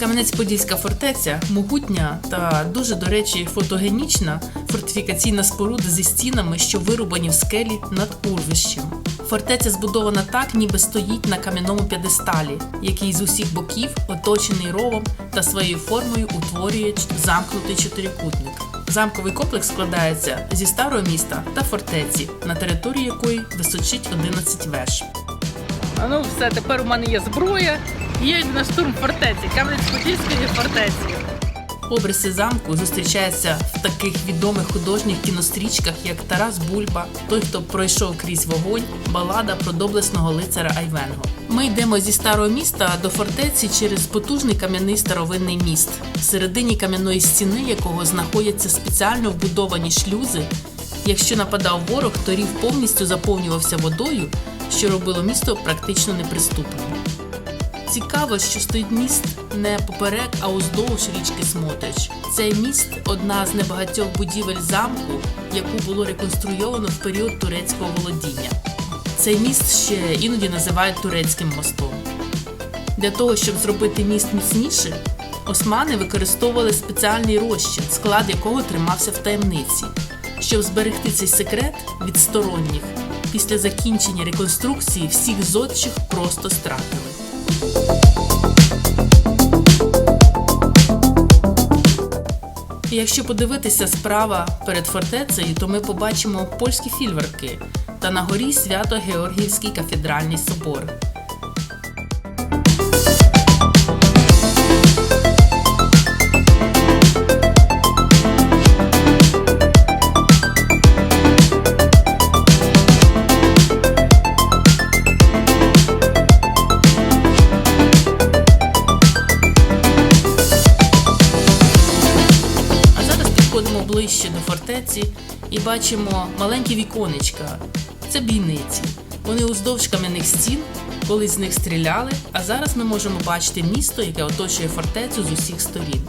Кам'янець-Подільська фортеця могутня та дуже, до речі, фотогенічна фортифікаційна споруда зі стінами, що вирубані в скелі над урвищем. Фортеця збудована так, ніби стоїть на кам'яному п'єдесталі, який з усіх боків оточений ровом та своєю формою утворює замкнутий чотирикутник. Замковий комплекс складається зі старого міста та фортеці, на території якої височить 11 веж. Ну все, тепер у мене є зброя. Є на штурм фортеці, Кам'янець-Подільської фортеці. Обриси замку зустрічаються в таких відомих художніх кінострічках, як Тарас Бульба, той, хто пройшов крізь вогонь, балада про доблесного лицаря Айвенго. Ми йдемо зі старого міста до фортеці через потужний кам'яний старовинний міст, всередині кам'яної стіни якого знаходяться спеціально вбудовані шлюзи. Якщо нападав ворог, то рів повністю заповнювався водою, що робило місто практично неприступним. Цікаво, що стоїть міст не поперек, а уздовж річки Смотрич. Цей міст одна з небагатьох будівель замку, яку було реконструйовано в період турецького володіння. Цей міст ще іноді називають турецьким мостом. Для того, щоб зробити міст міцніше, османи використовували спеціальний розчин, склад якого тримався в таємниці. Щоб зберегти цей секрет від сторонніх, після закінчення реконструкції всіх зодчих просто стратили. Якщо подивитися справа перед фортецею, то ми побачимо польські фільверки та на горі Свято-Георгіївський кафедральний собор. Фортеці і бачимо маленькі віконечка. Це бійниці. Вони уздовж кам'яних стін, колись з них стріляли, а зараз ми можемо бачити місто, яке оточує фортецю з усіх сторін.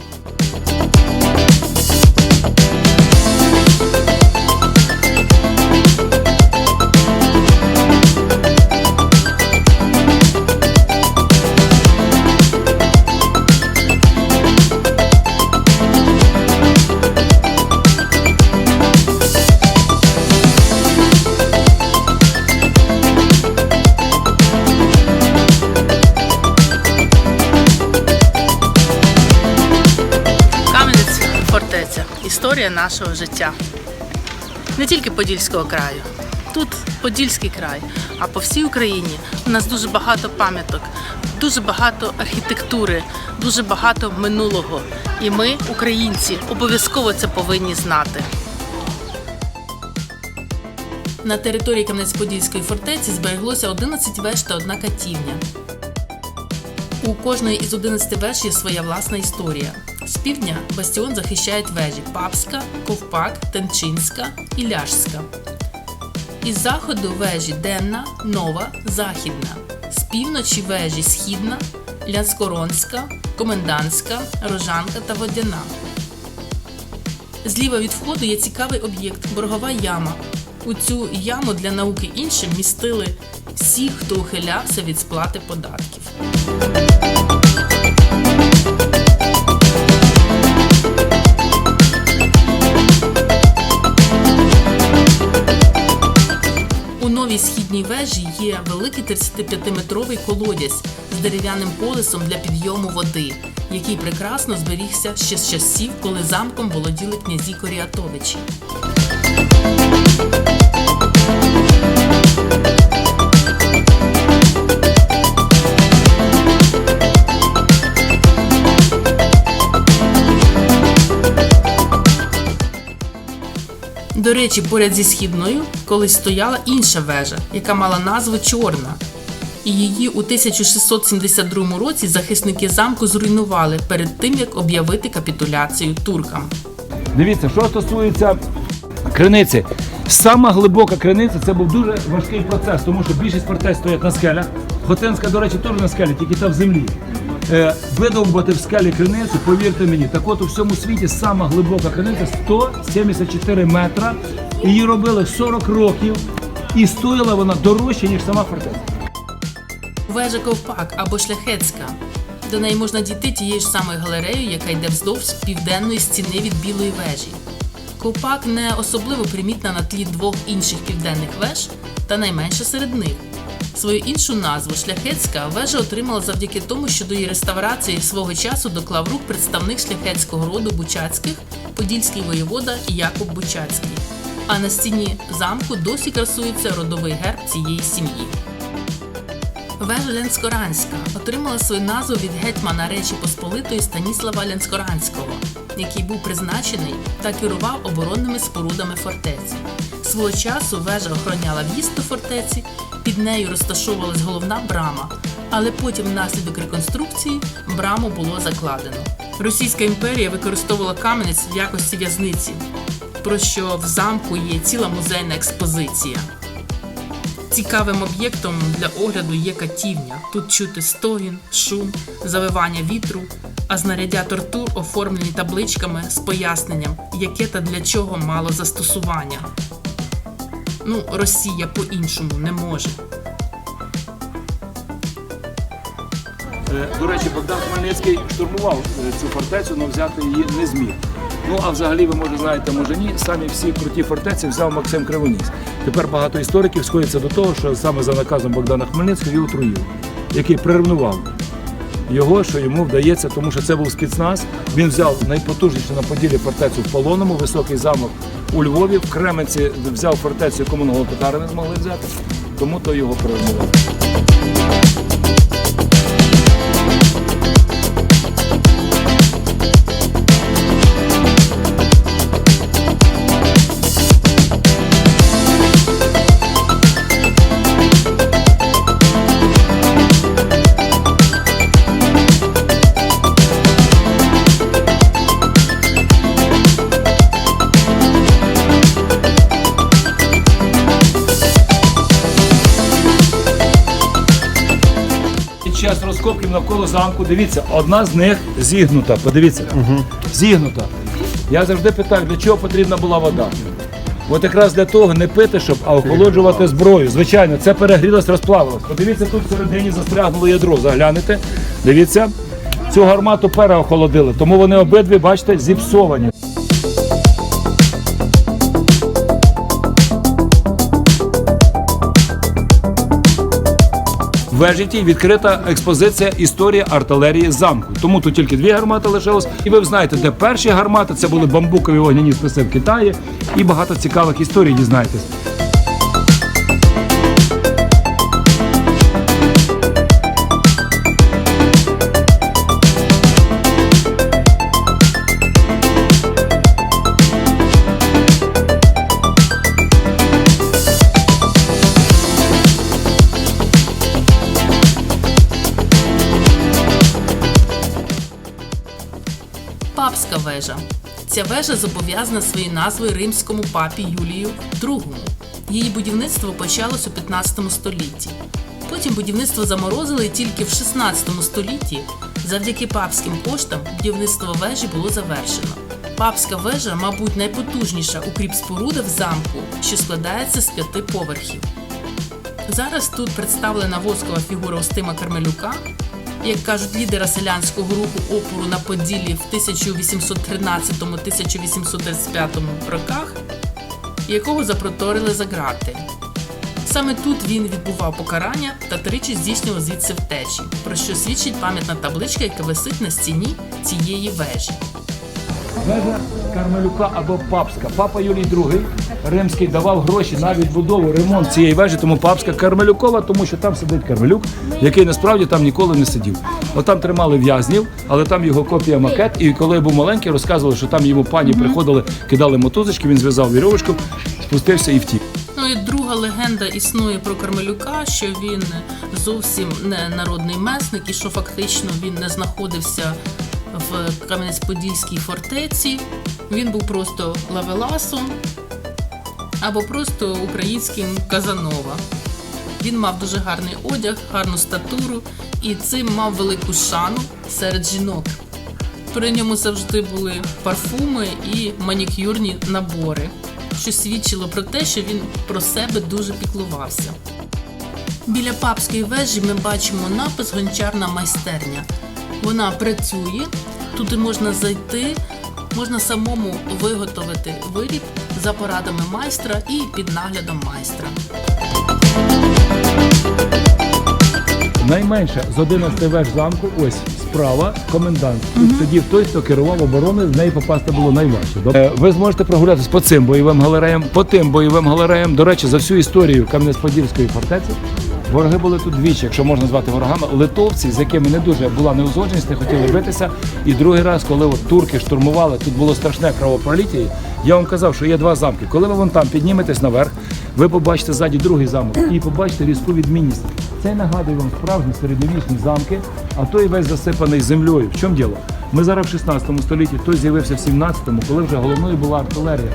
Історія нашого життя. Не тільки Подільського краю. Тут Подільський край, а по всій Україні у нас дуже багато пам'яток, дуже багато архітектури, дуже багато минулого. І ми, українці, обов'язково це повинні знати. На території Кам'янець-Подільської фортеці збереглося 11 веж та одна катівня. У кожної із 11 веж є своя власна історія. З півдня бастіон захищають вежі Папська, Ковпак, Тенчинська і Ляжська. Із заходу вежі Денна, Нова, Західна. З півночі вежі Східна, Лянскоронська, Комендантська, Рожанка та Водяна. Зліва від входу є цікавий об'єкт боргова яма. У цю яму для науки іншим містили всіх, хто ухилявся від сплати податків. Новій східній вежі є великий 35-метровий колодязь з дерев'яним колесом для підйому води, який прекрасно зберігся ще з часів, коли замком володіли князі Коріатовичі. До речі, поряд зі східною колись стояла інша вежа, яка мала назву Чорна. І її у 1672 році захисники замку зруйнували перед тим, як об'явити капітуляцію туркам. Дивіться, що стосується криниці. Сама глибока криниця це був дуже важкий процес, тому що більшість фортець стоять на скелях. Хотинська, до речі, теж на скелі, тільки та в землі. Е, видовбати в скелі криницю, повірте мені, так от у всьому світі сама глибока криниця 174 метра. Її робили 40 років і стоїла вона дорожче, ніж сама фортеця. Вежа Ковпак або Шляхетська До неї можна дійти тією ж самою галереєю, яка йде вздовж південної стіни від білої вежі. Ковпак не особливо примітна на тлі двох інших південних веж та найменша серед них. Свою іншу назву шляхетська вежа отримала завдяки тому, що до її реставрації свого часу доклав рук представник шляхетського роду Бучацьких, подільський воєвода Якоб Бучацький. А на стіні замку досі красується родовий герб цієї сім'ї. Вежа Ленскоранська отримала свою назву від гетьмана Речі Посполитої Станіслава Ленскоранського, який був призначений та керував оборонними спорудами фортеці. Свого часу вежа охороняла в'їзд до фортеці, під нею розташовувалась головна брама, але потім внаслідок реконструкції браму було закладено. Російська імперія використовувала Кам'янець в якості в'язниці, про що в замку є ціла музейна експозиція. Цікавим об'єктом для огляду є катівня. Тут чути стогін, шум, завивання вітру, а знаряддя тортур оформлені табличками з поясненням, яке та для чого мало застосування. Ну, Росія по-іншому не може. Е, До речі, Богдан Хмельницький штурмував е, цю фортецю, але взяти її не зміг. Ну а взагалі, ви може знаєте, може ні, самі всі круті фортеці взяв Максим Кривоніс. Тепер багато істориків сходяться до того, що саме за наказом Богдана Хмельницького його отруїв, який приревнував його, що йому вдається, тому що це був спецназ. Він взяв найпотужнішу на поділі фортецю в Полоному, високий замок у Львові, в Кременці взяв фортецю, яку монголо-татари не змогли взяти, тому то його приревнував. Навколо замку, дивіться, одна з них зігнута. Подивіться, зігнута. Я завжди питаю, для чого потрібна була вода. От якраз для того не пити, щоб, а охолоджувати зброю. Звичайно, це перегрілось, розплавилось. Подивіться, тут всередині застрягнуло ядро. Заглянете. Дивіться, цю гармату переохолодили, тому вони обидві, бачите, зіпсовані. В Вежиті відкрита експозиція історії артилерії замку. Тому тут тільки дві гармати лишилось. І ви знаєте, де перші гармати це були бамбукові вогняні списи в Китаї. І багато цікавих історій дізнаєтесь. Папська вежа. Ця вежа зобов'язана своєю назвою римському папі Юлію II. Її будівництво почалось у 15 столітті. Потім будівництво заморозили тільки в 16 столітті, завдяки папським коштам, будівництво вежі було завершено. Папська вежа, мабуть, найпотужніша укріпспоруда в замку, що складається з п'яти поверхів. Зараз тут представлена воскова фігура Устима Кармелюка, як кажуть лідера селянського руху опору на Поділлі в 1813-1835 роках, якого запроторили за грати. Саме тут він відбував покарання та тричі здійснював звідси втечі, про що свідчить пам'ятна табличка, яка висить на стіні цієї вежі. Вежа Кармелюка або папська. Папа Юлій II римський давав гроші на відбудову, ремонт цієї вежі, тому папська Кармелюкова, тому що там сидить Кармелюк, який насправді там ніколи не сидів. От там тримали в'язнів, але там його копія макет. І коли я був маленький, розказували, що там йому пані приходили, кидали мотузочки, він зв'язав вірьовочку, спустився і втік. Ну і друга легенда існує про Кармелюка, що він зовсім не народний месник і що фактично він не знаходився в Кам'янець-Подільській фортеці. Він був просто лавеласом або просто українським Казанова. Він мав дуже гарний одяг, гарну статуру і цим мав велику шану серед жінок. При ньому завжди були парфуми і манікюрні набори, що свідчило про те, що він про себе дуже піклувався. Біля папської вежі ми бачимо напис Гончарна майстерня. Вона працює, туди можна зайти, можна самому виготовити виріб за порадами майстра і під наглядом майстра. Найменше з 11 веж замку, ось справа, комендант. Тут сидів той, хто керував обороною, в неї попасти було найважче. Е, Ви зможете прогулятися по цим бойовим галереям, по тим бойовим галереям. До речі, за всю історію Кам'янець-Подільської фортеці вороги були тут двічі, якщо можна звати ворогами. Литовці, з якими не дуже була неузгодженість, не хотіли битися. І другий раз, коли от турки штурмували, тут було страшне кровопроліття. Я вам казав, що є два замки. Коли ви вон там підніметесь наверх, ви побачите ззаді другий замок і побачите різку відмінність. Це нагадує вам справжні середньовічні замки, а той весь засипаний землею. В чому діло? Ми зараз в 16 столітті, той з'явився в 17-му, коли вже головною була артилерія.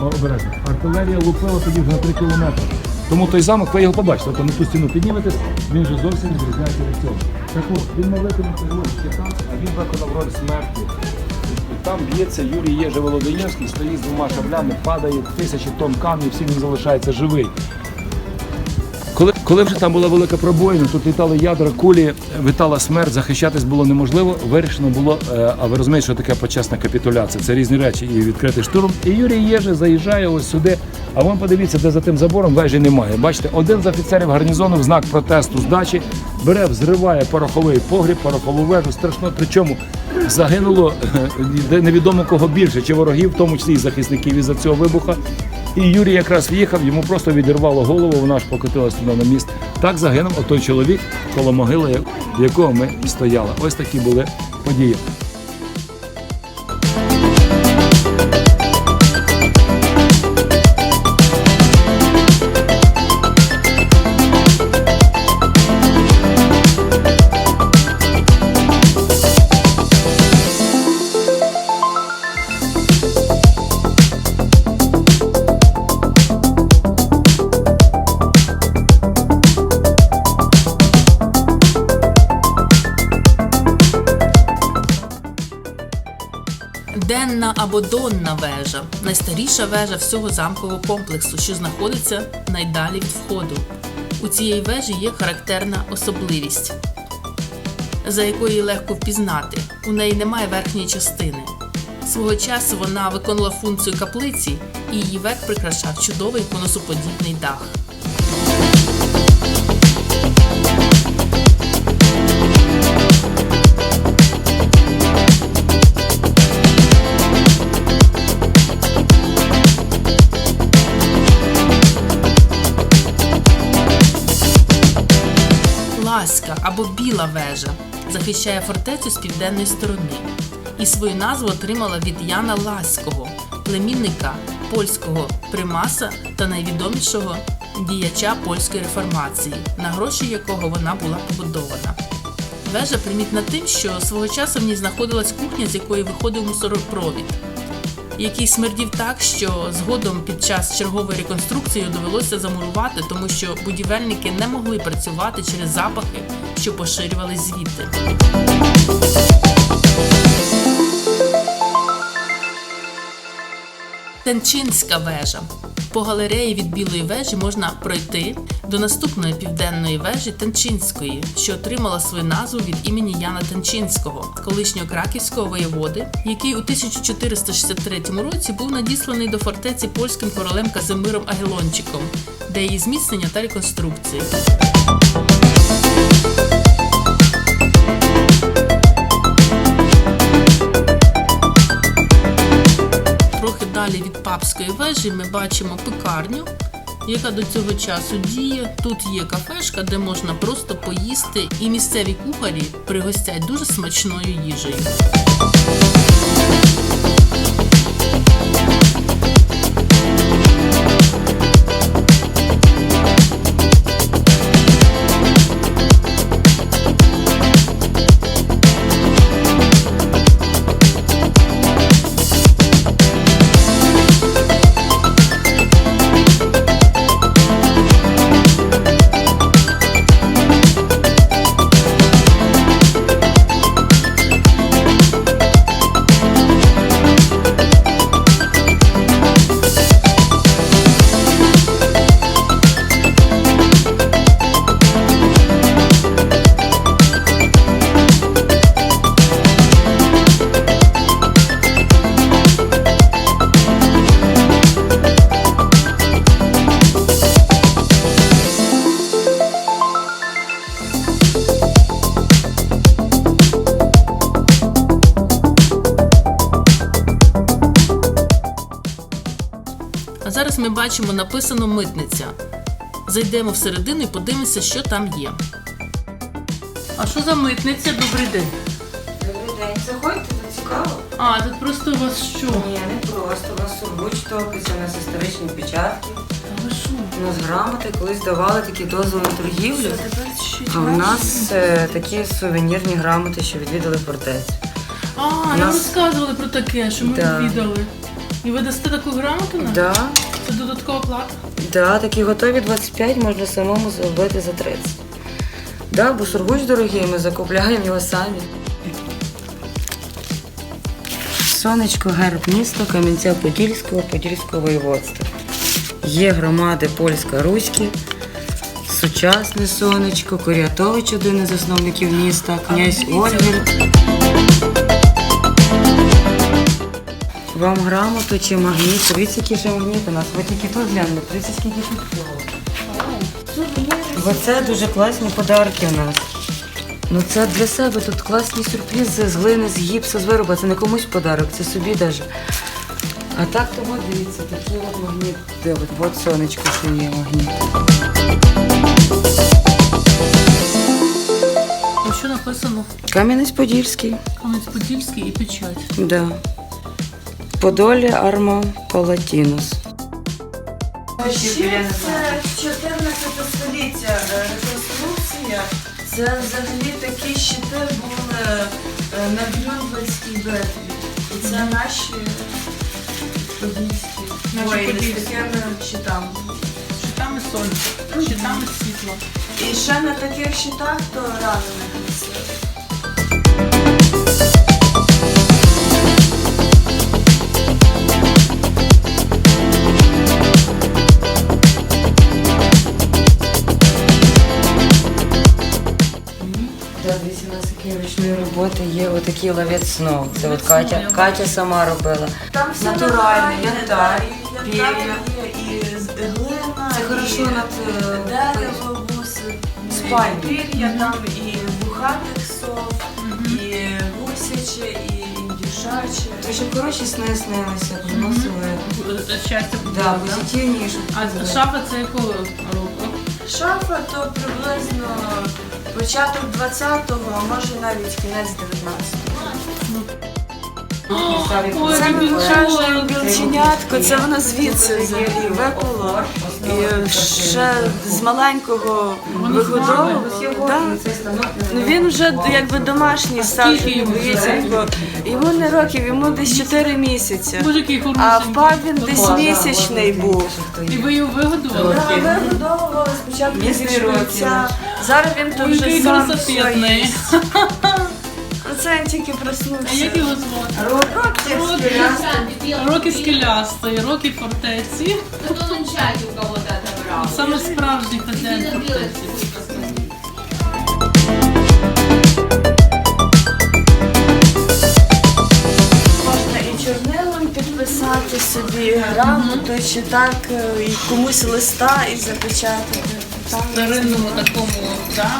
Обережно. Артилерія лупила тоді вже на 3 кілометри. Тому той замок, ви його побачите, тобто на ту стіну підніметесь, він вже зовсім не відрізняється від цього. Так от, він не виконав роль щита, а він виконав роль смерті. Там б'ється Юрій Єже Володоєвський, стоїть з двома шаблями, падає тисячі тонн камнів, всі він залишається живий. Коли, вже там була велика пробоїна, тут літали ядра, кулі, витала смерть, захищатись було неможливо. Вирішено було, е, а ви розумієте, що таке почесна капітуляція. Це різні речі і відкритий штурм. І Юрій Єже заїжджає ось сюди. А вон подивіться, де за тим забором вежі немає. Бачите, один з офіцерів гарнізону в знак протесту здачі бере, взриває пороховий погріб, порохову вежу. Страшно. Причому загинуло е, невідомо кого більше, чи ворогів, в тому числі і захисників із-за цього вибуха. І Юрій якраз в'їхав, йому просто відірвало голову, вона ж покотилась туди на міст. Так загинув отой чоловік коло могили, в якого ми стояли. Ось такі були події. Денна або донна вежа найстаріша вежа всього замкового комплексу, що знаходиться найдалі від входу. У цієї вежі є характерна особливість, за якою легко впізнати. У неї немає верхньої частини. Свого часу вона виконувала функцію каплиці, і її верх прикрашав чудовий конусоподібний дах. Ласька або біла вежа захищає фортецю з південної сторони і свою назву отримала від Яна Ласького, племінника польського примаса та найвідомішого діяча польської реформації, на гроші якого вона була побудована. Вежа примітна тим, що свого часу в ній знаходилась кухня, з якої виходив мусоропровід, який смердів так, що згодом під час чергової реконструкції довелося замурувати, тому що будівельники не могли працювати через запахи, що поширювались звідти. Тенчинська вежа. По галереї від білої вежі можна пройти до наступної південної вежі Тенчинської, що отримала свою назву від імені Яна Тенчинського, колишнього краківського воєводи, який у 1463 році був надісланий до фортеці польським королем Казимиром Агелончиком, де її зміцнення та реконструкції. Папської вежі ми бачимо пекарню, яка до цього часу діє. Тут є кафешка, де можна просто поїсти, і місцеві кухарі пригостять дуже смачною їжею. Бачимо написано митниця. Зайдемо всередину і подивимося, що там є. А що за митниця? Добрий день. Добрий день, заходьте, тут цікаво. А, тут просто у вас що? Ні, не просто. У нас сургуч-топиться, у нас історичні печатки. А ви що? У нас грамоти колись давали такі дозволи на торгівлю. А в нас е, такі сувенірні грамоти, що відвідали фортецю. А, нам нас- розказували про таке, що ми Да. відвідали. І ви дасте таку грамоту нам? Да, Це додаткова плата? да, такі готові 25 можна самому зробити за 30. Да, бо сургуч дорогий, ми закупляємо його самі. Сонечко, герб міста Кам'янця-Подільського, Подільського воєводства. Є громади польська руські сучасне сонечко, Корятович, один із засновників міста, князь. Ольгер. Вам грамоту чи магніт? Дивіться, які ще магніти у нас. Ви тільки тут глянули, дивіться, скільки тут всього. Бо це дуже класні подарки у нас. Ну це для себе тут класні сюрпризи з глини, з гіпсу, з вироба. Це не комусь подарок, це собі даже. А так то от дивіться, такий от магніт. Де от, от сонечко, що є магніт. Що написано? Кам'янець-Подільський. Кам'янець-Подільський і печать. Да. Подолі Арма Палатінус. Ще це 14 століття е, реконструкція. Це взагалі такі щити були е, на Грюнвальдській битві. І це наші подільські воїни з такими щитами. Щитами сонця, щитами світла. І ще на таких щитах то ранених носили. Роботи є отакий ловець снов. Це от Катя, Катя сама робила. Там все Натуральне, янтар, пір'я. є, і глина, Це і хорошо над е, дерево, буси, Спальні. пір'я, там і бухатих сов, і гусяче, і індюшаче. То щоб хороші сни снилися, приносили. Щастя. Да, позитивні, щоб А шафа це якого року? Шафа то приблизно початок 20-го, а може навіть кінець 19-го. Це ми вражаємо білченятко, це воно звідси взагалі випало. І ще з маленького виходового. Да. Ну він вже якби домашній став, Скільки йому дивіться, його. йому не років, йому десь 4 місяці. А впав він десь місячний був. І ви його вигодували? Да, Вигодовували спочатку. Зараз він то вже сам. Це тільки А як його звати? Рокі скелястий, Рокі фортеці. Кто он чай у кого-то отобрал. Саме справжній хазяїн фортеці. Можна і чорнилом підписати собі грамоту, чи так е, і комусь листа і запечатати. В старинному такому, да,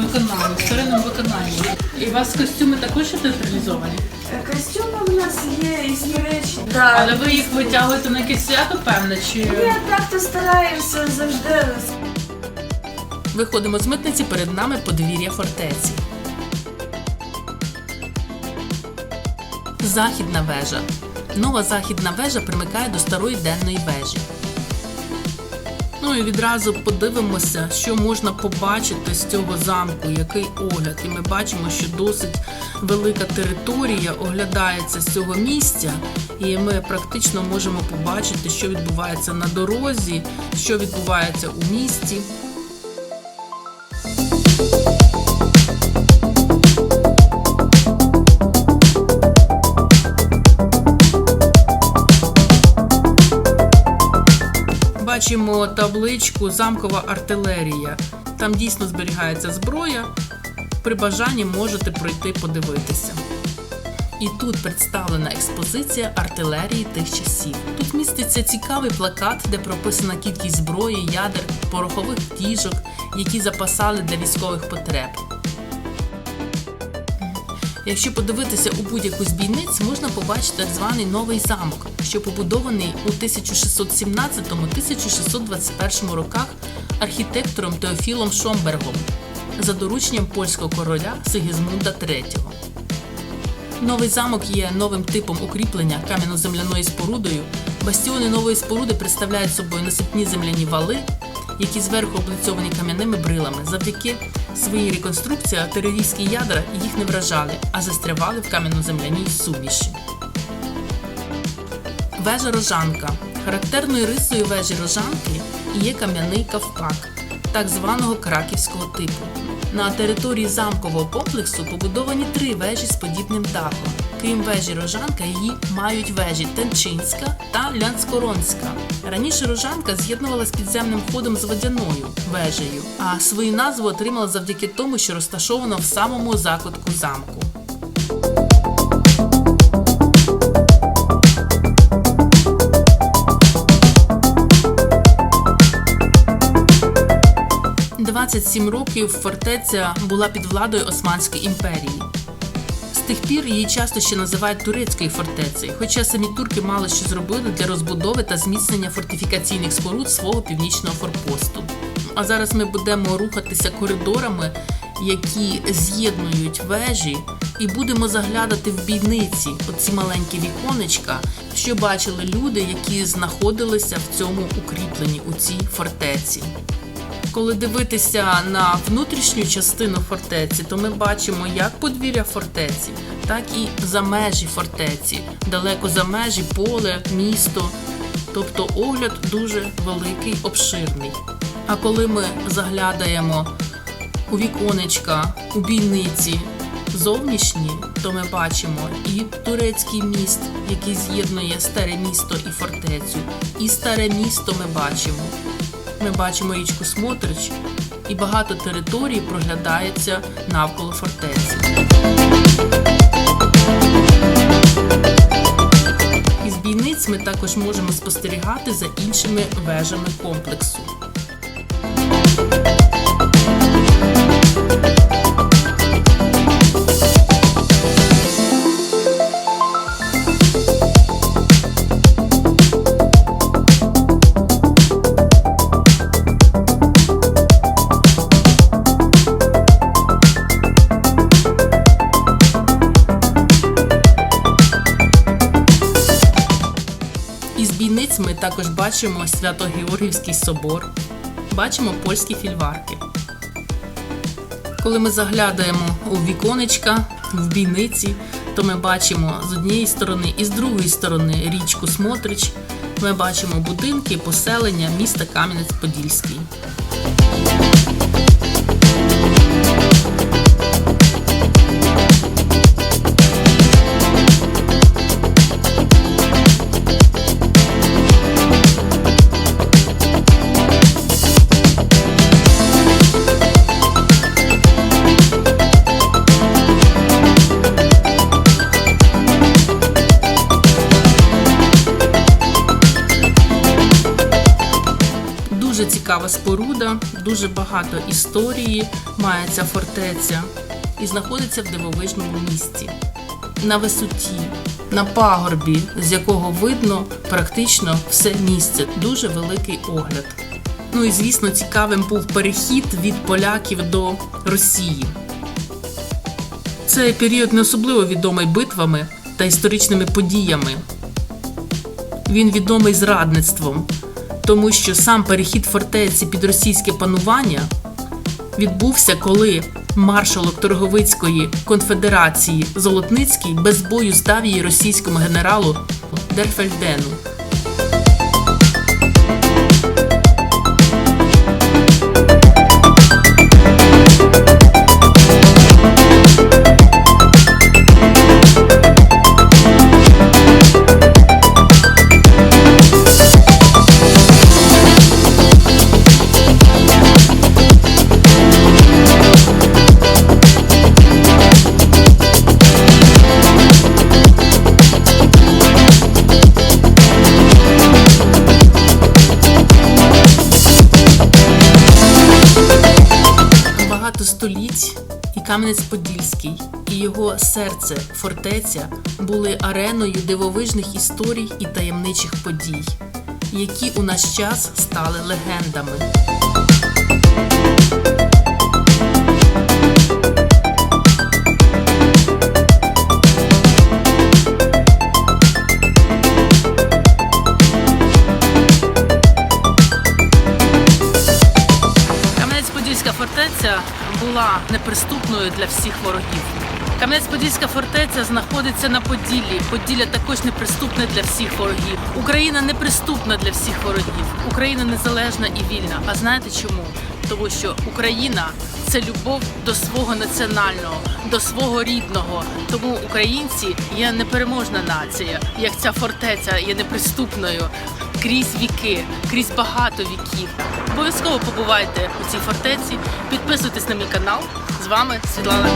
виконанні, в старинному виконанні. І у вас костюми також театралізовані? Е, Костюми в нас є історичні. Але ви їх витягуєте на якесь свято, певне, чи Ні, так то стараємося завжди. виходимо з митниці, перед нами подвір'я фортеці. Західна вежа. Нова західна вежа примикає до старої денної вежі. Ну і відразу подивимося, що можна побачити з цього замку, який огляд. І ми бачимо, що досить велика територія оглядається з цього місця, і ми практично можемо побачити, що відбувається на дорозі, що відбувається у місті. Бачимо табличку Замкова артилерія. Там дійсно зберігається зброя. При бажанні можете пройти подивитися. І тут представлена експозиція артилерії тих часів. Тут міститься цікавий плакат, де прописана кількість зброї, ядер, порохових тіжок, які запасали для військових потреб. Якщо подивитися у будь-яку з бійниць, можна побачити так званий новий замок, що побудований у 1617-1621 роках архітектором Теофілом Шомбергом за дорученням польського короля Сигізмунда III. Новий замок є новим типом укріплення кам'яно-земляною спорудою. Бастіони нової споруди представляють собою насипні земляні вали, які зверху облицьовані кам'яними брилами. Завдяки своїй реконструкції артилерійські ядра їх не вражали, а застрявали в кам'яно-земляній суміші. Вежа Рожанка. Характерною рисою вежі Рожанки є кам'яний кавпак, так званого краківського типу. На території замкового комплексу побудовані три вежі з подібним дахом. Крім вежі Рожанка, її мають вежі Тенчинська та Лянскоронська. Раніше Рожанка з'єднувалась підземним ходом з водяною вежею, а свою назву отримала завдяки тому, що розташована в самому закутку замку. – 27 років фортеця була під владою Османської імперії. З тих пір її часто ще називають турецькою фортецею, хоча самі турки мало що зробили для розбудови та зміцнення фортифікаційних споруд свого північного форпосту. А зараз ми будемо рухатися коридорами, які з'єднують вежі, і будемо заглядати в бійниці, оці маленькі віконечка, що бачили люди, які знаходилися в цьому укріпленні у цій фортеці. Коли дивитися на внутрішню частину фортеці, то ми бачимо як подвір'я фортеці, так і за межі фортеці, далеко за межі поле, місто. Тобто огляд дуже великий, обширний. А коли ми заглядаємо у віконечка, у бійниці зовнішні, то ми бачимо і турецький міст, який з'єднує старе місто і фортецю, і старе місто ми бачимо. Ми бачимо річку Смотрич, і багато територій проглядається навколо фортеці. Із бійниць ми також можемо спостерігати за іншими вежами комплексу. Також бачимо Свято-Георгівський собор, бачимо польські фільварки. Коли ми заглядаємо у віконечка в бійниці, то ми бачимо з однієї сторони і з другої сторони річку Смотрич. Ми бачимо будинки, поселення міста Кам'янець-Подільський. Цікава споруда, дуже багато історії має ця фортеця і знаходиться в дивовижному місці. На висоті, на пагорбі, з якого видно практично все місце. Дуже великий огляд. Ну і звісно, цікавим був перехід від поляків до Росії. Цей період не особливо відомий битвами та історичними подіями. Він відомий зрадництвом, тому що сам перехід фортеці під російське панування відбувся, коли маршалок Торговицької конфедерації Золотницький без бою здав її російському генералу Дерфельдену. Кам'янець-Подільський і його серце фортеця були ареною дивовижних історій і таємничих подій, які у наш час стали легендами. Кам'янець-Подільська фортеця була неприступною для всіх ворогів. Кам'янець-Подільська фортеця знаходиться на Поділлі. Поділля також неприступне для всіх ворогів. Україна неприступна для всіх ворогів. Україна незалежна і вільна. А знаєте чому? Тому що Україна це любов до свого національного, до свого рідного. Тому українці є непереможна нація, як ця фортеця є неприступною крізь віки, крізь багато віків. Обов'язково побувайте у цій фортеці, підписуйтесь на мій канал. З вами Світлана.